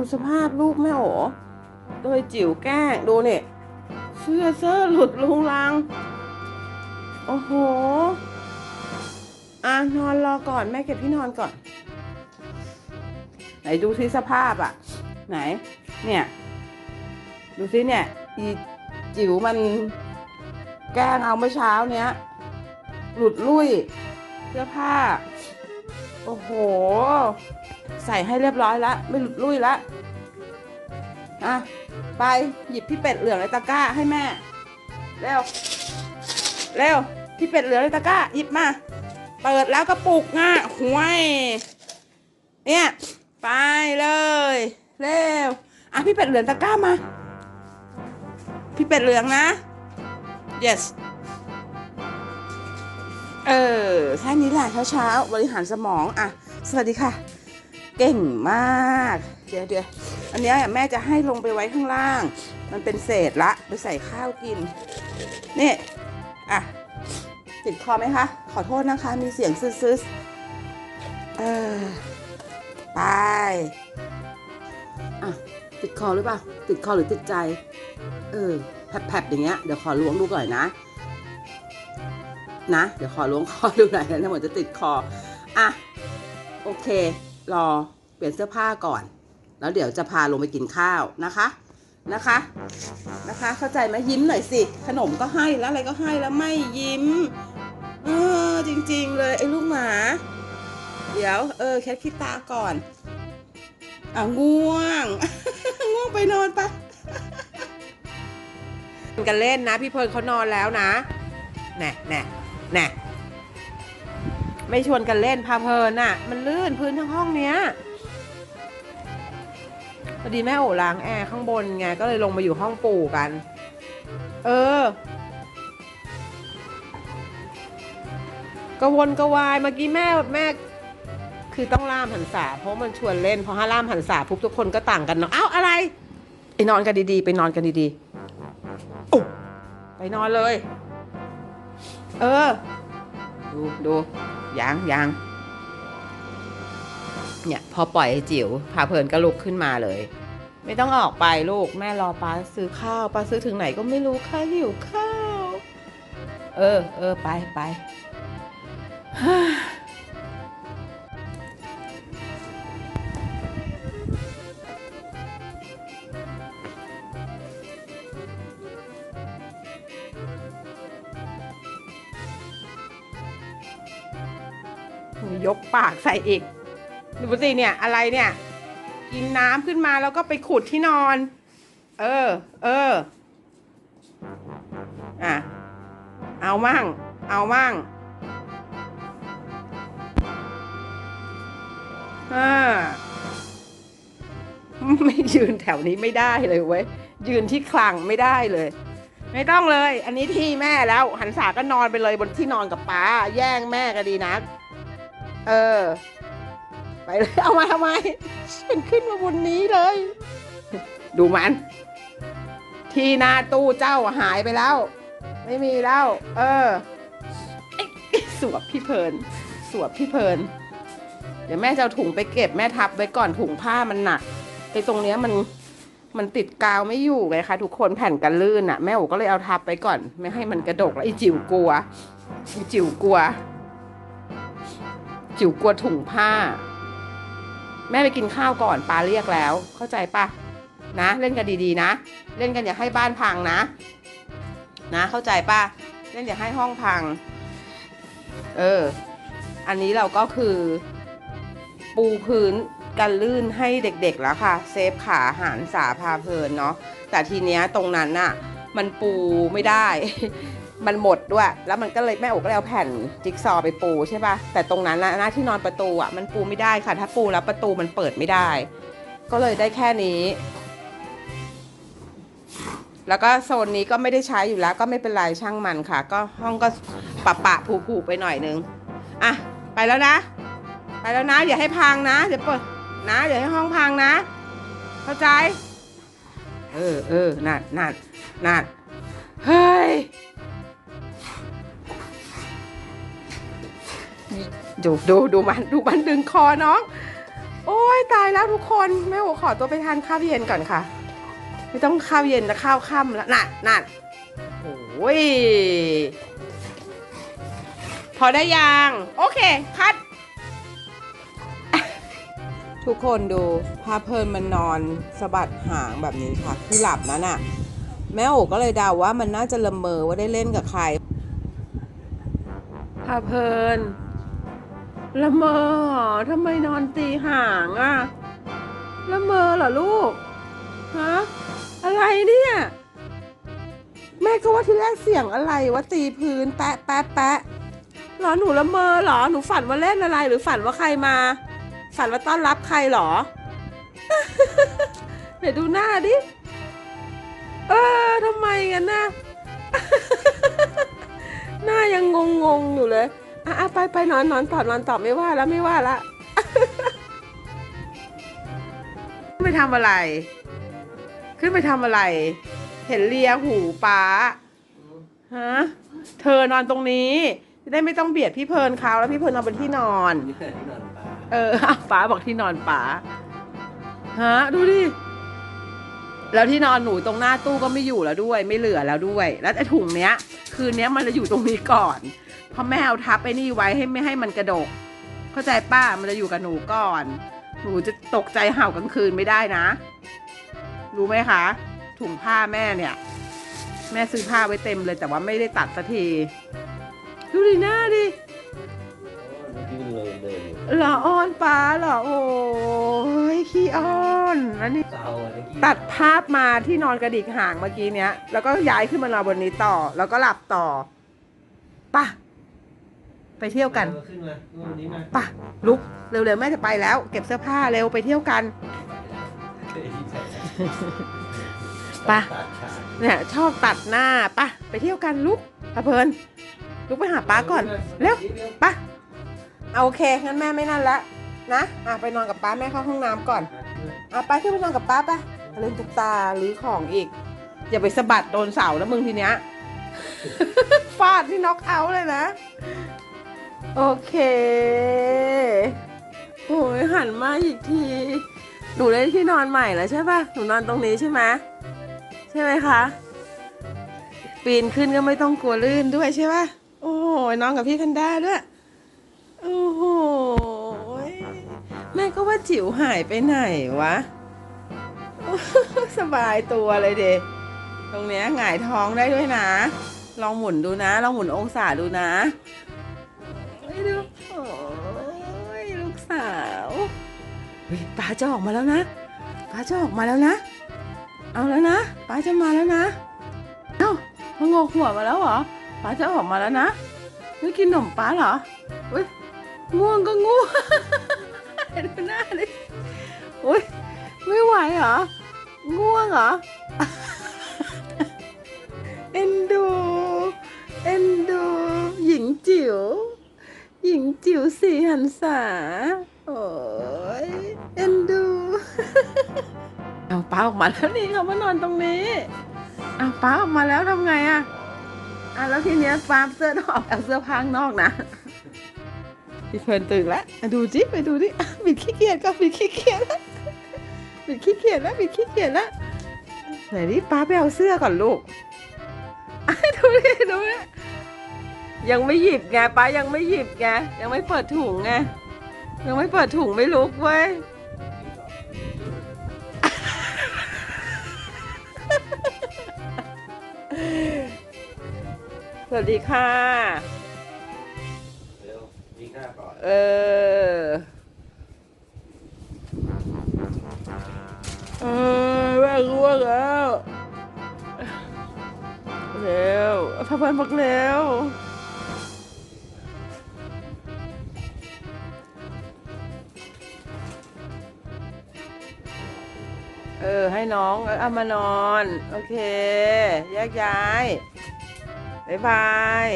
ดูสภาพลูกแม่โอโดยจิ๋วแกล้งดูเนี่ยเสื้อเสื้อหลุดลุงลัง โอ้โหอะนอนรอก่อนแม่เก็บที่นอนก่อน ไหนดูซิสภาพอะ ไหน เนี่ย ดูซิเนี่ยอีจิ๋วมันแกล้งเอาเมื่อเช้าเนี้ย หลุดลุ่ยเสื้อผ้า โอ้โห ใส่ให้เรียบร้อยแล้วไม่หลุดลุ่ยล้วอะไปหยิบพี่เป็ดเหลืองในตะกร้าให้แม่ เร็ว เร็ว พี่เป็ดเหลืองในตะกร้า หยิบมา เปิดแล้วกระปุกง่ะห่วย เนี่ย ไปเลย เร็ว อะพี่เป็ดเหลืองตะกร้ามา พี่เป็ดเหลืองนะ yes เออ แค่นี้แหละเช้าๆ บริหารสมองอะ สวัสดีค่ะ เก่งมาก เดี๋ยวเดี๋ยวอันนี้แม่จะให้ลงไปไว้ข้างล่าง มันเป็นเศษละไปใส่ข้าวกิน นี่ อะ ติดคอไหมคะ ขอโทษนะคะ มีเสียงซึสๆเออ ไป อะ ติดคอหรือเปล่า ติดคอหรือติดใจ เออ แผลบๆอย่างเงี้ย เดี๋ยวขอล้วงดูก่อนนะ นะ เดี๋ยวขอล้วงคอดูหน่อยนะเหมือนจะติดคอ อะ โอเค รอเปลี่ยนเสื้อผ้าก่อน แล้วเดี๋ยวจะพาลงไปกินข้าวนะคะ นะคะ นะคะ เข้าใจไหมยิ้มหน่อยสิ ขนมก็ให้แล้วอะไรก็ให้แล้วไม่ยิ้ม เออจริง ๆ เลยไอ้ลูกหมา เดี๋ยว เออแคทคิดตาก่อนอะง่วง ง่วงไปนอนปะกันเล่นนะ พี่เพลินเขานอนแล้วนะแน่แน่ น่ไม่ชวนกันเล่นพาเพลินน่ะ มันลื่นพื้นทั้งห้องเนี้ยพอดีแม่โอล้างแอร์ข้างบนไงก็เลยลงมาอยู่ห้องปู่กัน เออ กระวนกระวายเมื่อกี้แม่แม่ คือต้องล่ามหันษาเพราะมันชวนเล่นพอห้าล่ามหันษาปุ๊บทุกคนก็ต่างกันเนาะเอ้าอะไรไปนอนกันดีๆ ไปนอนกันดีๆโอ้ไปนอนเลย เออ ดูดูยังยังเนี่ยพอปล่อยไอ้จิ๋วพาเพลินก็ลุกขึ้นมาเลย ไม่ต้องออกไปลูกแม่รอป้าซื้อข้าวป้าซื้อถึงไหนก็ไม่รู้ข้าหิวข้าว เออเออไปไป ยกปากใส่อีกดูสิเนี่ยอะไรเนี่ย กินน้ำขึ้นมาแล้วก็ไปขุดที่นอน เออ เออ อะ เอามั่ง เอามั่งอ่าไม่ยืนแถวนี้ไม่ได้เลยเว้ย ยืนที่คลังไม่ได้เลย ไม่ต้องเลย อันนี้ที่แม่แล้ว หันษาก็นอนไปเลยบนที่นอนกับป้า แย่งแม่ก็ดีนัก เออ ไปเลย เอามาทำไมฉันขึ้นมาบนนี้เลย ดูมัน ที่หน้าตู้เจ้าหายไปแล้ว ไม่มีแล้ว เออไอสวบพี่เพลิน สวบพี่เพลิน เดี๋ยวแม่จะเอาถุงไปเก็บแม่ทับไว้ก่อนถุงผ้ามันหนักไอ้ตรงเนี้ยมันมันติดกาวไม่อยู่ไงคะทุกคนแผ่นกันลื่นอะ่ะ แม่โอก็เลยเอาทับไปก่อน ไม่ให้มันกระดกแล้วไอ้จิ๋วกลัวไอ้จิ๋วกลัว จิ๋วกลัวถุงผ้า แม่ไปกินข้าวก่อนปาเรียกแล้ว เข้าใจปะนะ เล่นกันดีๆนะ เล่นกันอย่าให้บ้านพังนะ นะ เข้าใจปะเล่นอย่าให้ห้องพัง เออ อันนี้เราก็คือ ปูพื้นกันลื่นให้เด็กๆแล้วค่ะ เซฟขาหารสาพาเพลินเนาะแต่ทีเนี้ยตรงนั้นน่ะ มันปูไม่ได้ มันหมดด้วย แล้วมันก็เลยแม่โอกก็เลยเอาแผ่นจิ๊กซอว์ไปปูใช่ปะแต่ตรงนั้นนะหน้าที่นอนประตูอะมันปูไม่ได้ค่ะ ถ้าปูแล้วประตูมันเปิดไม่ได้ ก็เลยได้แค่นี้ แล้วก็โซนนี้ก็ไม่ได้ใช้อยู่แล้ว ก็ไม่เป็นไรช่างมันค่ะ ก็ห้องก็ปะปะผูผูไปหน่อยนึง อะ ไปแล้วนะ ไปแล้วนะอย่าให้พังนะเดี๋ยวเปิดนะอย่าให้ห้องพังนะ เข้าใจ เออเออนั่นนั่นนั่นเฮ้ย ดูดูดูมันดูมันดึงคอน้อง โอ้ยตายแล้วทุกคนแม่โอขอตัวไปทานข้าวเย็นก่อนค่ะ ไม่ต้องข้าวเย็นนะข้าวค่ำแล้วนั่นนั่นโอ้ยพอได้ยัง โอเคคัด ทุกคนดูพาเพลินมันนอนสะบัดหางแบบนี้ค่ะ คือหลับนั้นอะแม่โอก็เลยเดาว่ามันน่าจะละเมอว่าได้เล่นกับใครพาเพลิน ละเมอเหรอทำไมนอนตีห่างอะละเมอเหรอลูกฮะอะไรเนี่ยแม่ก็ว่าที่แรกเสียงอะไรว่าตีพื้นแปะแปะแปะหรอหนูละเมอเหรอหนูฝันว่าเล่นอะไร หรือฝันว่าใครมา ฝันว่าต้อนรับใครเหรอไหนดูหน้าดิเออทำไมกันนะหน้ายังงงงอยู่เลย อะอะไปไปนอนนอนตอบนอนตอบไม่ว่าแล้วไม่ว่าละขึ้นไปทำอะไร ขึ้นไปทำอะไร เห็นเลียหูป้าฮะเธอนอนตรงนี้ จะได้ไม่ต้องเบียดพี่เพลินเขาแล้วพี่เพลินนอนบนที่นอนนี่คือที่นอนปลาเอออ้าวป้าบอกที่นอนป้าฮะดูดิแล้วที่นอนหนูตรงหน้าตู้ก็ไม่อยู่แล้วด้วย ไม่เหลือแล้วด้วย แล้วไอ้ถุงเนี้ย คืนเนี้ยมันจะอยู่ตรงนี้ก่อนเพ ราะแม่เอาทับไอ้นี่ไว้ให้ไม่ให้มันกระดก เข้าใจป้ามันจะอยู่กับหนูก่อน หนูจะตกใจเห่ากลางคืนไม่ได้นะ รู้ไหมคะ ถุงผ้าแม่เนี่ย แม่ซื้อผ้าไว้เต็มเลย แต่ว่าไม่ได้ตัดสักทีดูดิหน้าดิเมื่อกี้มันเลยเดินอยู่เหรออ้อนป้าเหรอโอ้ยขี้อ้อนแล้วนี่เศร้าอะเมื่อกี้ตัดภาพมาที่นอนกระดิกห่างเมื่อกี้เนี้ย แล้วก็ย้ายขึ้นมานอนบนนี้ต่อ แล้วก็หลับต่อป่ะ ไปเที่ยวกันเออขึ้นมาขึ้นมาวันนี้มาป่ะลุกเร็วๆแม่จะไปแล้ว เก็บเสื้อผ้าเร็วไปเที่ยวกันเฮ้ยใส่ไปตัดขาดเนี่ยชอบตัดหน้าป่ะไปเที่ยวกันลุกตะเพลินลุกไปหาป้าก่อนเร็วป่ะเอาโอเคงั้นแม่ไม่นั่นละนะอะไปนอนกับป้าแม่เข้าห้องน้ำก่อนอะไปขึ้นไปนอนกับป้าไปเล่นตุ๊กตาหรือของอีก อย่าไปสะบัดโดนเสาแล้วมึงทีเนี้ยฟาดที่น็อกเอาท์เลยนะ โอเคโอ้ยหันมาอีกที หนูได้ที่นอนใหม่แล้วใช่ปะหนูนอนตรงนี้ใช่ไหมใช่ไหมคะ ปีนขึ้นก็ไม่ต้องกลัวลื่นด้วยใช่ปะโอ้ยนอนกับพี่คันด้าด้วย โอ้โหแม่ก็ว่าจิ๋วหายไปไหนวะ สบายตัวเลยเดตรงเนี้ยหงายท้องได้ด้วยนะ ลองหมุนดูนะ ลองหมุนองศาดูนะ ยลูกสาวเฮ้ยป้าจะออกมาแล้วนะป้าจะออกมาแล้วนะ เอาแล้วนะป้าจะมาแล้วนะเอ้าพงกหัวมาแล้วเหรอป้าจะออกมาแล้วนะไม่กินขนมป้าเหรอเฮ้ยง่วงก็ง่วงเห็นหน้าดิอุ้ยไม่ไหวเหรอ ง่วงเหรอ เอ็นดู เอ็นดู หญิงจิ๋ว หญิงจิ๋วสีหันษาโอ้ยเอ็นดู เอาป้าออกมาแล้วนี่เขามานอนตรงนี้เอาป้าออกมาแล้วทำไงอะอะแล้วทีเนี้ยป้าเสื้อนอกเอาเสื้อผ้างนอกนะพี่เพลินตื่นแล้วอะดูจิไปดูดิอ่บิดขี้เกียจก็บิดขี้เกียจแล้วบิดขี้เกียจแล้วบิดขี้เกียจแล้วไหนดิป้าไปเอาเสื้อก่อนลูกดูดิดูดิ ยังไม่หยิบไงป้ายังไม่หยิบไงยังไม่เปิดถุงไงยังไม่เปิดถุงไม่ลุกเว้ยสวัสดีค่ะเร็วยิงหน้าก่อนเออเออแม่ง่วงแล้วเร็วพาพันบอกเร็ว เออ ให้น้องเอามานอน โอเค แยกย้าย บ๊ายบาย